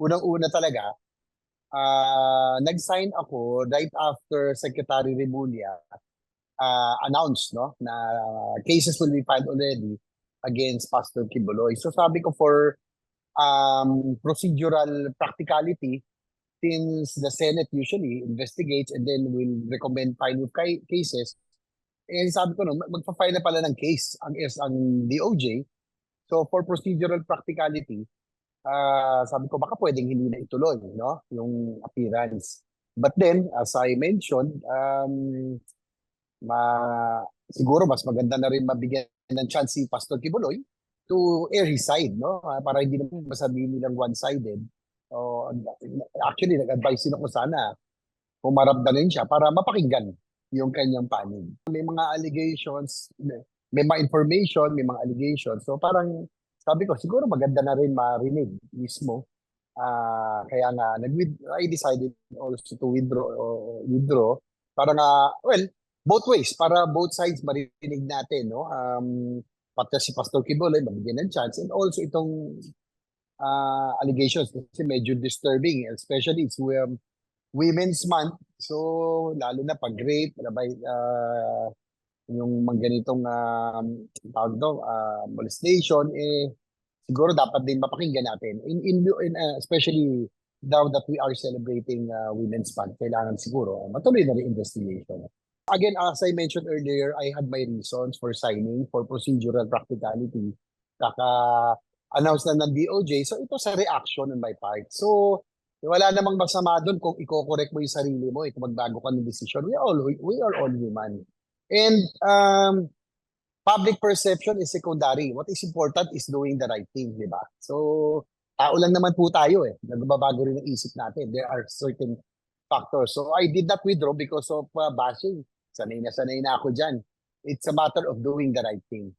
unang-una talaga, ah, nag-sign ako right after Secretary Remulla uh, announced no, na cases will be filed already against Pastor Kibuloy. So sabi ko for um, procedural practicality, since the Senate usually investigates and then will recommend ca- cases, eh sabi ko no, mag- magpa-file na pala ng case ang, ang DOJ. So for procedural practicality, ah sabi ko baka pwedeng hindi na ituloy no yung appearance. But then as I mentioned, um ma siguro mas maganda na rin mabigyan ng chance si Pastor Kibuloy to air his side no Ah, para hindi naman masabihin nilang one-sided. So, actually nag-advise din ako sana humarap na rin siya para mapakinggan yung kanyang panig. May mga allegations, may mga information, may mga allegations. So parang sabi ko, siguro maganda na rin marinig mismo. Ah, kaya nga, nag I decided also to withdraw, withdraw para nga, well, both ways, para both sides marinig natin, no? Um, pati si Pastor Kibuloy, mabigyan ng chance, and also itong ah, allegations kasi medyo disturbing, especially it's um, Women's Month, so lalo na pag rape, uh, yung mga ganitong um, tawag daw, uh, molestation, eh, siguro dapat din mapakinggan natin. In, in, in uh, especially now that we are celebrating uh, Women's Month, kailangan siguro uh, matuloy na rin investigation. Again, as I mentioned earlier, I had my reasons for signing for procedural practicality. Kaka-announce na ng DOJ. So ito sa reaction on my part. So wala namang masama doon kung i-correct mo yung sarili mo, eh, kung magbago ka ng decision. We all, we are all human. And um, public perception is secondary. What is important is doing the right thing, di ba? So, tao lang naman po tayo eh. Nagbabago rin ang isip natin. There are certain factors. So, I did not withdraw because of uh, bashing. Sanay na sanay na ako dyan. It's a matter of doing the right thing.